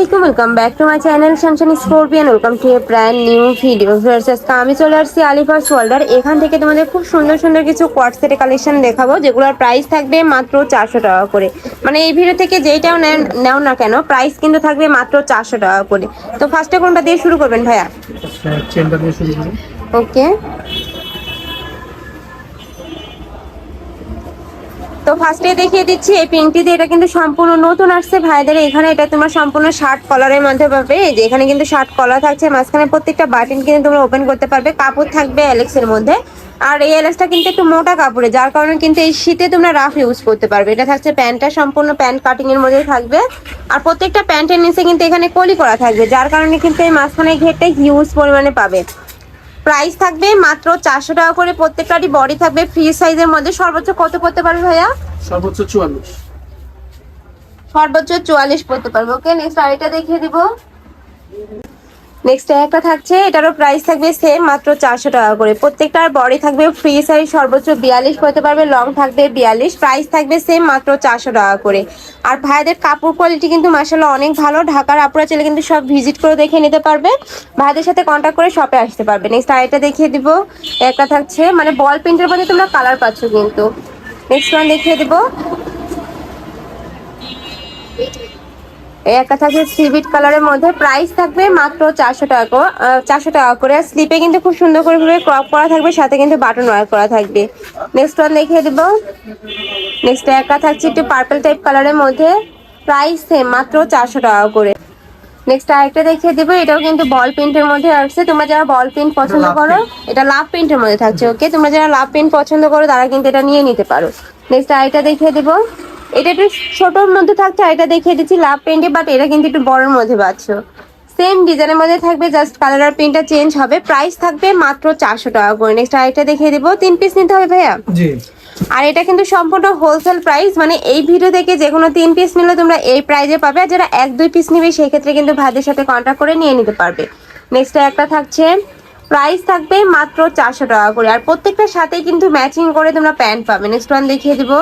আলাইকুম welcome back to my channel Shanshani scorpion welcome to a brand new video versus আমি চলে আসছি আলিফাস welder এখান থেকে তোমাদের খুব সুন্দর সুন্দর কিছু কোয়ার্ট সেটের কালেকশন দেখাবো যেগুলোর প্রাইস থাকবে মাত্র চারশো টাকা করে। মানে এই ভিডিও থেকে যেইটাও নেও না কেন প্রাইস কিন্তু থাকবে মাত্র চারশো টাকা করে। তো ফার্স্টে কোনটা দিয়ে শুরু করবেন ভাইয়া? ওকে তো ফার্স্টে দেখিয়ে দিচ্ছি, এই দিয়ে এটা কিন্তু সম্পূর্ণ নতুন আসছে। ভাইদের এখানে এটা তোমার সম্পূর্ণ শার্ট কলারের মধ্যে পাবে। এই যে এখানে কিন্তু শার্ট কলার থাকছে, মাঝখানে প্রত্যেকটা বাটন কিন্তু তোমরা ওপেন করতে পারবে। কাপড় থাকবে অ্যালেক্সের মধ্যে। আর এই অ্যালেক্সটা কিন্তু একটু মোটা কাপড়ে, যার কারণে কিন্তু এই শীতে তোমরা রাফ ইউজ করতে পারবে। এটা থাকছে প্যান্টটা সম্পূর্ণ প্যান্ট কাটিং এর মধ্যে থাকবে। আর প্রত্যেকটা প্যান্টের নিচে কিন্তু এখানে কলি করা থাকবে, যার কারণে কিন্তু এই মাঝখানে ঘেরটা হিউজ পরিমাণে পাবে। প্রাইস থাকবে মাত্র চারশো টাকা করে প্রত্যেকটারই বডি থাকবে ফ্রি সাইজের মধ্যে। সর্বোচ্চ কত করতে পারবে ভাইয়া? সর্বোচ্চ চুয়াল্লিশ। সর্বোচ্চ চুয়াল্লিশ পড়তে পারব। ওকে নেক্সট আরেকটা দেখিয়ে দিব। নেক্সট একটা থাকছে, এটারও প্রাইস থাকবে সেম মাত্র চারশো টাকা করে। প্রত্যেকটার বডি থাকবে ফ্রি সাইজ সর্বোচ্চ বিয়াল্লিশ করতে পারবে লং থাকবে বিয়াল্লিশ প্রাইস থাকবে সেম মাত্র চারশো টাকা করে। আর ভাইদের কাপড় কোয়ালিটি কিন্তু মাসাল্লাহ অনেক ভালো, ঢাকার আপুরা চলে কিন্তু সব ভিজিট করে দেখে নিতে পারবে। ভাইদের সাথে কন্ট্যাক্ট করে শপে আসতে পারবে। নেক্সট আরেকটা দেখিয়ে দিব, একটা থাকছে মানে বল প্রিন্টের মধ্যে তোমরা কালার পাচ্ছ কিন্তু। নেক্সট ওয়ান দেখিয়ে দিব। এই একটা থাকছে সিভিট কালারের মধ্যে প্রাইস থাকবে মাত্র চারশো টাকা করে চারশো টাকা করে। স্লিপে কিন্তু খুব সুন্দর করে ভাবে ক্রপ করা থাকবে সাথে কিন্তু বাটন ওয়ার করা থাকবে। নেক্সট ওয়ান দেখিয়ে দেবো। নেক্সট একটা থাকছে একটু পার্পল টাইপ কালারের মধ্যে। প্রাইস সেম মাত্র চারশো টাকা করে। নেক্সট আরেকটা দেখিয়ে দেবো এটাও কিন্তু বল প্রিন্টের মধ্যে আসছে। তোমরা যারা বল প্রিন্ট পছন্দ করো এটা লাভ প্রিন্টের মধ্যে থাকছে ওকে তোমরা যারা লাভ প্রিন্ট পছন্দ করো তারা কিন্তু এটা নিয়ে নিতে পারো। নেক্সট আরেকটা দেখিয়ে দেবো। এটা একটু ছোটোর মধ্যে থাকছে আর এটা দেখিয়ে দিচ্ছি লাভ প্রিন্টে বাট এটা কিন্তু একটু বড়োর মধ্যে পাচ্ছ। সেম ডিজাইনের মধ্যে থাকবে জাস্ট কালার আর প্রিন্টটা চেঞ্জ হবে। প্রাইস থাকবে মাত্র চারশো টাকা করে। নেক্সট আরেকটা দেখিয়ে দেবো। তিন পিস নিতে হবে ভাইয়া? আর এটা কিন্তু সম্পূর্ণ হোলসেল প্রাইস মানে এই ভিডিও থেকে যে কোনো তিন পিস নিলে তোমরা এই প্রাইজে পাবে আর যারা এক দুই পিস নিবে সেই ক্ষেত্রে কিন্তু ভাইদের সাথে কন্ট্যাক্ট করে নিয়ে নিতে পারবে। নেক্সট একটা থাকছে প্রাইস থাকবে মাত্র চারশো টাকা করে। আর প্রত্যেকটার সাথে কিন্তু ম্যাচিং করে তোমরা প্যান্ট পাবে। নেক্সট ওয়ান দেখিয়ে দিব।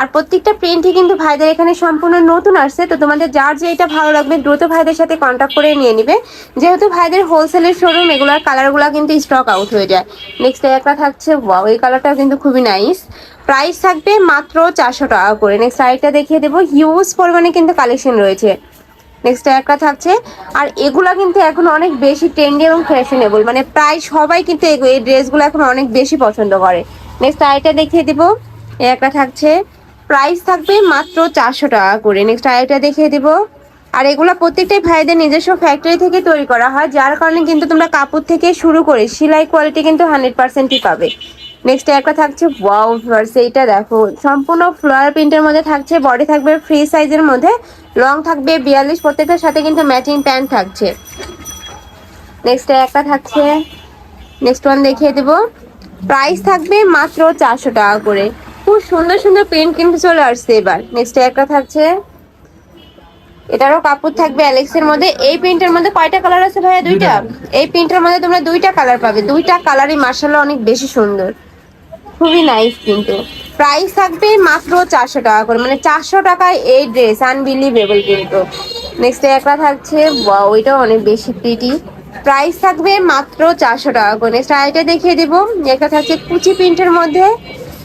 আর প্রত্যেকটা প্রিন্টই কিন্তু ভাইদের এখানে সম্পূর্ণ নতুন আসছে। তো তোমাদের যার যে এটা ভালো লাগবে, দ্রুত ভাইদের সাথে কন্ট্যাক্ট করে নিয়ে নিবে। যেহেতু ভাইদের হোলসেলের শোরুম এগুলোর কালারগুলো কিন্তু স্টক আউট হয়ে যায়। নেক্সট একটা থাকছে ওয়াও এই কালারটাও কিন্তু খুবই নাইস প্রাইস থাকবে মাত্র চারশো টাকা করে। নেক্সট আরেকটা দেখিয়ে দেবো। হিউজ পরিমাণে কিন্তু কালেকশন রয়েছে। নেক্সট একটা থাকছে আর এগুলা কিন্তু এখন অনেক বেশি ট্রেন্ডি এবং ফ্যাশনেবল মানে প্রায় সবাই কিন্তু এই ড্রেসগুলো এখন অনেক বেশি পছন্দ করে। নেক্সট আরেকটা দেখিয়ে দিব একটা থাকছে প্রাইস থাকবে মাত্র চারশো টাকা করে। নেক্সট আরেকটা দেখিয়ে দিব, আর এগুলো প্রত্যেকটাই ভাইদের নিজস্ব ফ্যাক্টরি থেকে তৈরি করা হয়, যার কারণে কিন্তু তোমরা কাপড় থেকে শুরু করে, সেলাই কোয়ালিটি কিন্তু হান্ড্রেড পার্সেন্টই পাবে। নেক্সট একটা থাকছে ওয়াও ভিউয়ার্স এইটা দেখো। সম্পূর্ণ ফ্লোয়ার প্রিন্টের মধ্যে থাকছে বডি থাকবে ফ্রি সাইজের মধ্যে লং থাকবে বিয়াল্লিশ প্রত্যেকটার সাথে কিন্তু ম্যাচিং প্যান্ট থাকছে। নেক্সট একটা থাকছে নেক্সট ওয়ান দেখিয়ে দেব। প্রাইস থাকবে মাত্র চারশো টাকা করে। খুব সুন্দর সুন্দর প্রিন্ট কিন্তু চলে আসছে এবার। নেক্সট একটা থাকছে এটারও কাপড় থাকবে অ্যালেক্সের মধ্যে। এই প্রিন্টের মধ্যে কয়টা কালার আছে ভাইয়া? দুইটা? এই প্রিন্টের মধ্যে তোমরা দুইটা কালার পাবে। দুইটা কালারই মার্শাল্লাহ অনেক বেশি সুন্দর। খুবই নাইস কিন্তু। প্রাইস থাকবে মাত্র চারশো টাকা করে মানে চারশো টাকায় এই ড্রেস আনবিলিভেবল কিন্তু। নেক্সট একটা থাকছে ওয়াও এটাও অনেক বেশি প্রিটি প্রাইস থাকবে মাত্র চারশো টাকা করে। নেক্সট আরেকটা দেখিয়ে দিব, একটা থাকছে কুচি প্রিন্টের মধ্যে।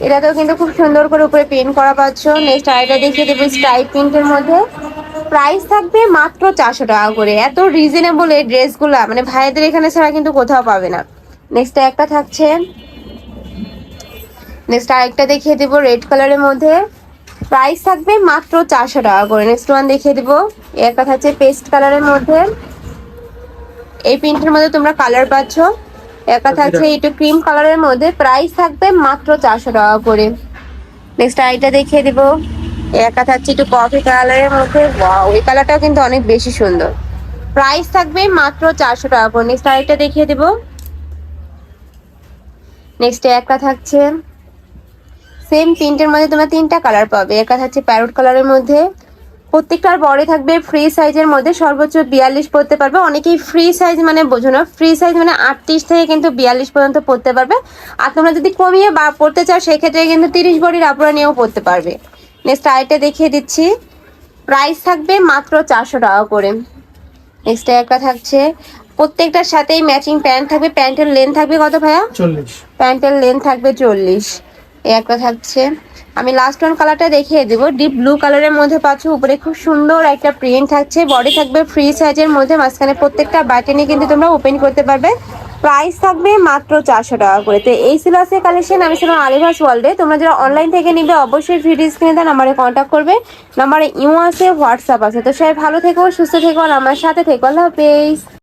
এটাতেও কিন্তু খুব সুন্দর করে উপরে প্রিন্ট করা পাচ্ছ। নেক্সট আরেকটা দেখিয়ে দেবো স্ট্রাইপ প্রিন্টের মধ্যে। প্রাইস থাকবে মাত্র চারশো টাকা করে। এত রিজনেবল এই ড্রেসগুলা মানে ভাইদের এখানে ছাড়া কিন্তু কোথাও পাবে না। নেক্সট একটা থাকছে নেক্সট আরেকটা দেখিয়ে দেবো রেড কালারের মধ্যে। প্রাইস থাকবে মাত্র চারশো টাকা করে। নেক্সট ওয়ান দেখিয়ে দেবো। একটা থাকছে পেস্ট কালারের মধ্যে। এই প্রিন্টের মধ্যে তোমরা কালার পাচ্ছ। একটা থাকছে একটু ক্রিম কালারের মধ্যে। প্রাইস থাকবে মাত্র চারশো টাকা করে। নেক্সট আরেকটা দেখিয়ে দেবো। একটা থাকছে একটু কফি কালারের মধ্যে। এই কালারটাও কিন্তু অনেক বেশি সুন্দর। প্রাইস থাকবে মাত্র চারশো টাকা করে। নেক্সট আরেকটা দেখিয়ে দেবো। নেক্সট একটা থাকছে। সেম প্রিন্টের মধ্যে তোমরা তিনটা কালার পাবে। একটা থাকছে প্যারোট কালারের মধ্যে। প্রত্যেকটার বডি থাকবে ফ্রি সাইজের মধ্যে সর্বোচ্চ বিয়াল্লিশ পড়তে পারবে। অনেকেই ফ্রি সাইজ মানে বোঝো না। ফ্রি সাইজ মানে আটত্রিশ থেকে কিন্তু বিয়াল্লিশ পর্যন্ত পড়তে পারবে। আর তোমরা যদি কমিয়ে বা পড়তে চাও সেক্ষেত্রে কিন্তু তিরিশ বডির আপুরা নিয়েও পড়তে পারবে। নেক্সট আরেকটা দেখিয়ে দিচ্ছি। প্রাইস থাকবে মাত্র চারশো টাকা করে। নেক্সট একটা থাকছে। প্রত্যেকটার সাথেই ম্যাচিং প্যান্ট থাকবে। প্যান্টের লেন্থ থাকবে কত ভাইয়া? চল্লিশ। প্যান্টের লেন্থ থাকবে চল্লিশ। এই একটা থাকছে। আমি লাস্ট ওয়ান কালারটা দেখিয়ে দেবো। ডিপ ব্লু কালারের মধ্যে পাচ্ছ, উপরে খুব সুন্দর একটা প্রিন্ট থাকছে। বডি থাকবে ফ্রি সাইজের মধ্যে, মাঝখানে প্রত্যেকটা বাটনে কিন্তু তোমরা ওপেন করতে পারবে। প্রাইস থাকবে মাত্র চারশো টাকা করে। তো এই ছিল আজকে কালেকশন আমি ছিলাম আলিভাস ওয়ার্ল্ডে তোমরা যারা অনলাইন থেকে নিবে, অবশ্যই ভিডিও স্ক্রিনে দেন নাম্বারে কন্ট্যাক্ট করবে। নাম্বারে ইউ আছে হোয়াটসঅ্যাপ আছে। তো সবাই ভালো থেকো, সুস্থ থেকো, আর আমার সাথে থেকো। আল্লাহ হাফেজ।